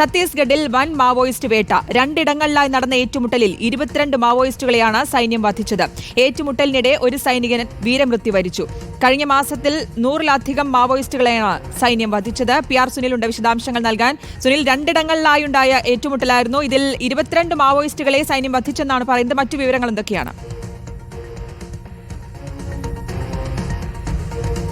ഛത്തീസ്ഗഡിൽ വൻ മാവോയിസ്റ്റ് വേട്ട. രണ്ടിടങ്ങളിലായി നടന്ന ഏറ്റുമുട്ടലിൽ ഇരുപത്തിരണ്ട് മാവോയിസ്റ്റുകളെയാണ് സൈന്യം വധിച്ചത്. ഏറ്റുമുട്ടലിനിടെ ഒരു സൈനികൻ വീരമൃത്യു വരിച്ചു. കഴിഞ്ഞ മാസത്തിൽ നൂറിലധികം മാവോയിസ്റ്റുകളെയാണ് സൈന്യം വധിച്ചത്. പി ആർ സുനിലുണ്ട് വിശദാംശങ്ങൾ നൽകാൻ. സുനിൽ രണ്ടിടങ്ങളിലായുണ്ടായ ഏറ്റുമുട്ടലായിരുന്നു. ഇതിൽ ഇരുപത്തിരണ്ട് മാവോയിസ്റ്റുകളെ സൈന്യം വധിച്ചെന്നാണ് പറയുന്നത്. മറ്റു വിവരങ്ങൾ എന്തൊക്കെയാണ്?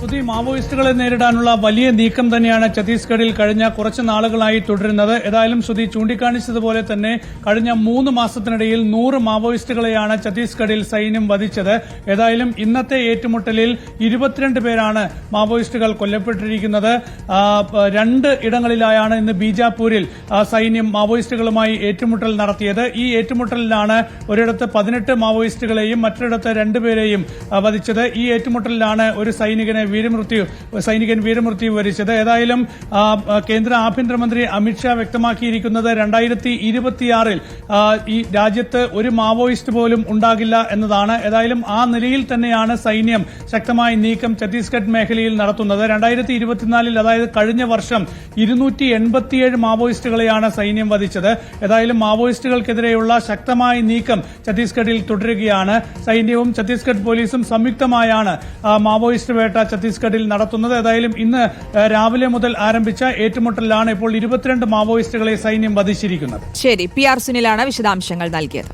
പുതിയ മാവോയിസ്റ്റുകളെ നേരിടാനുള്ള വലിയ നീക്കം തന്നെയാണ് ഛത്തീസ്ഗഡിൽ കഴിഞ്ഞ കുറച്ച് നാളുകളായി തുടരുന്നത്. ഏതായാലും ശ്രുതി ചൂണ്ടിക്കാണിച്ചതുപോലെ തന്നെ കഴിഞ്ഞ മൂന്ന് മാസത്തിനിടയിൽ നൂറ് മാവോയിസ്റ്റുകളെയാണ് ഛത്തീസ്ഗഡിൽ സൈന്യം വധിച്ചത്. ഏതായാലും ഇന്നത്തെ ഏറ്റുമുട്ടലിൽ ഇരുപത്തിരണ്ട് പേരാണ് മാവോയിസ്റ്റുകൾ കൊല്ലപ്പെട്ടിരിക്കുന്നത്. രണ്ട് ഇടങ്ങളിലായാണ് ഇന്ന് ബീജാപൂരിൽ സൈന്യം മാവോയിസ്റ്റുകളുമായി ഏറ്റുമുട്ടൽ നടത്തിയത്. ഈ ഏറ്റുമുട്ടലിലാണ് ഒരിടത്ത് പതിനെട്ട് മാവോയിസ്റ്റുകളെയും മറ്റൊരിടത്ത് രണ്ടുപേരെയും വധിച്ചത്. ഈ ഏറ്റുമുട്ടലിലാണ് ഒരു സൈനികനെ വീരമൃത്യു സൈനികൻ വീരമൃത്യു വരിച്ചത്. ഏതായാലും കേന്ദ്ര ആഭ്യന്തരമന്ത്രി അമിത്ഷാ വ്യക്തമാക്കിയിരിക്കുന്നത് രണ്ടായിരത്തി ഇരുപത്തിയാറിൽ ഈ രാജ്യത്ത് ഒരു മാവോയിസ്റ്റ് പോലും ഉണ്ടാകില്ല എന്നതാണ്. ഏതായാലും ആ നിലയിൽ തന്നെയാണ് സൈന്യം ശക്തമായ നീക്കം ഛത്തീസ്ഗഡ് മേഖലയിൽ നടത്തുന്നത്. രണ്ടായിരത്തി ഇരുപത്തിനാലിൽ അതായത് കഴിഞ്ഞ വർഷം ഇരുന്നൂറ്റി എൺപത്തിയേഴ് മാവോയിസ്റ്റുകളെയാണ് സൈന്യം വധിച്ചത്. ഏതായാലും മാവോയിസ്റ്റുകൾക്കെതിരെയുള്ള ശക്തമായ നീക്കം ഛത്തീസ്ഗഡിൽ തുടരുകയാണ്. സൈന്യവും ഛത്തീസ്ഗഡ് പോലീസും സംയുക്തമായാണ് മാവോയിസ്റ്റ് വേട്ട ഛത്തീസ്ഗഡിൽ നടത്തുന്നത്. ഏതായാലും ഇന്ന് രാവിലെ മുതൽ ആരംഭിച്ച ഏറ്റുമുട്ടലിലാണ് ഇപ്പോൾ ഇരുപത്തിരണ്ട് മാവോയിസ്റ്റുകളെ സൈന്യം വധിച്ചിരിക്കുന്നത്. ശരി പി ആർ സുനിലാണ് വിശദാംശങ്ങൾ നൽകിയത്.